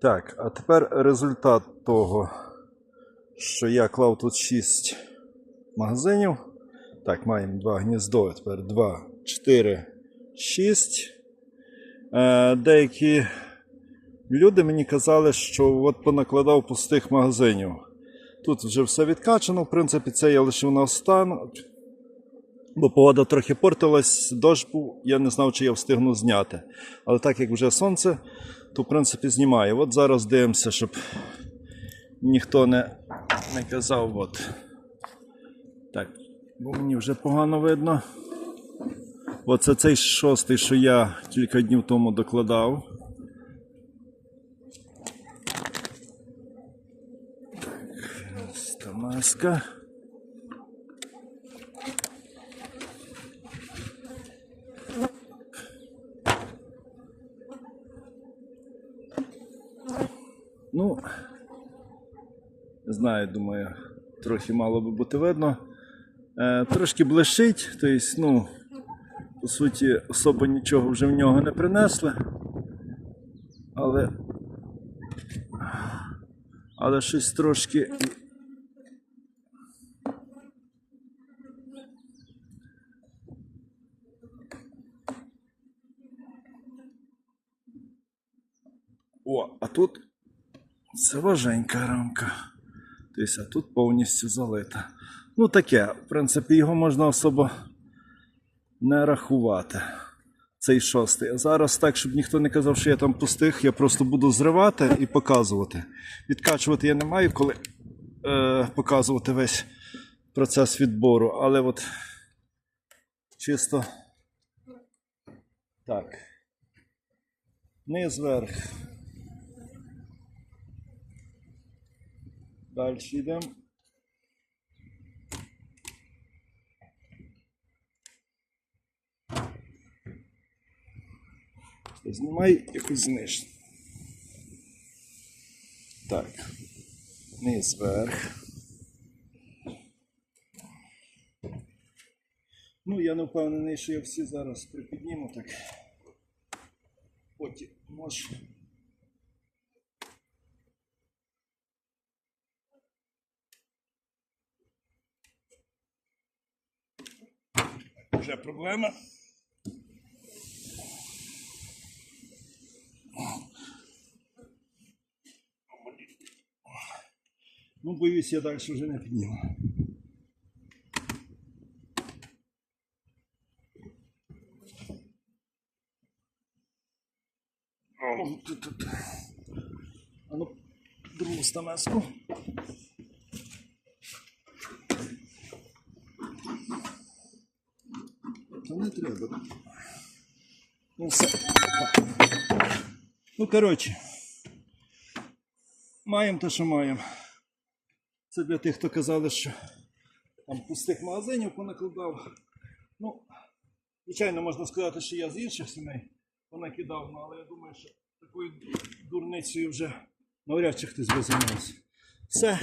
Так, а тепер результат того, що я клав тут 6 магазинів. Так, маємо два гніздо, тепер 2, 4, 6. Е, деякі люди мені казали, що от понакладав пустих магазинів. Тут вже все відкачано, в принципі, це я лишив на стан. Бо погода трохи портилась, дощ був, я не знав, чи я встигну зняти. Але так як вже сонце, то в принципі знімаю. От зараз дивимося, щоб ніхто не, не казав. От. Так, бо мені вже погано видно. Оце цей шостий, що я кілька днів тому докладав. Стамаска. Ну, не знаю, думаю, трохи мало би бути видно. Е, трошки блищить, тобто, ну, по суті, особо нічого вже в нього не принесли. Але. Але щось трошки. О, а тут це важенька рамка. Тобто, а тут повністю залита. Ну таке, в принципі, його можна особо не рахувати. Цей шостий. А зараз так, щоб ніхто не казав, що я там пустих, я просто буду зривати і показувати. Відкачувати я не маю, коли е, показувати весь процес відбору, але от чисто так. Низ вверх. Далі йдемо. Знімай якусь зниж. Так. Низ вверх. Ну, я не впевнений, що я всі зараз припідніму так. Потім може. Вже проблема. Ну, боюсь, я далі вже не підніму. А ну, другу стамеску. Не треба. Ну, все. Ну, коротше. Маємо те, що маємо. Це для тих, хто казали, що там пустих магазинів понакладав. Ну, звичайно, можна сказати, що я з інших сімей понакидав, ну, але я думаю, що такою дурницею вже навряд чи хтось би займався. Все.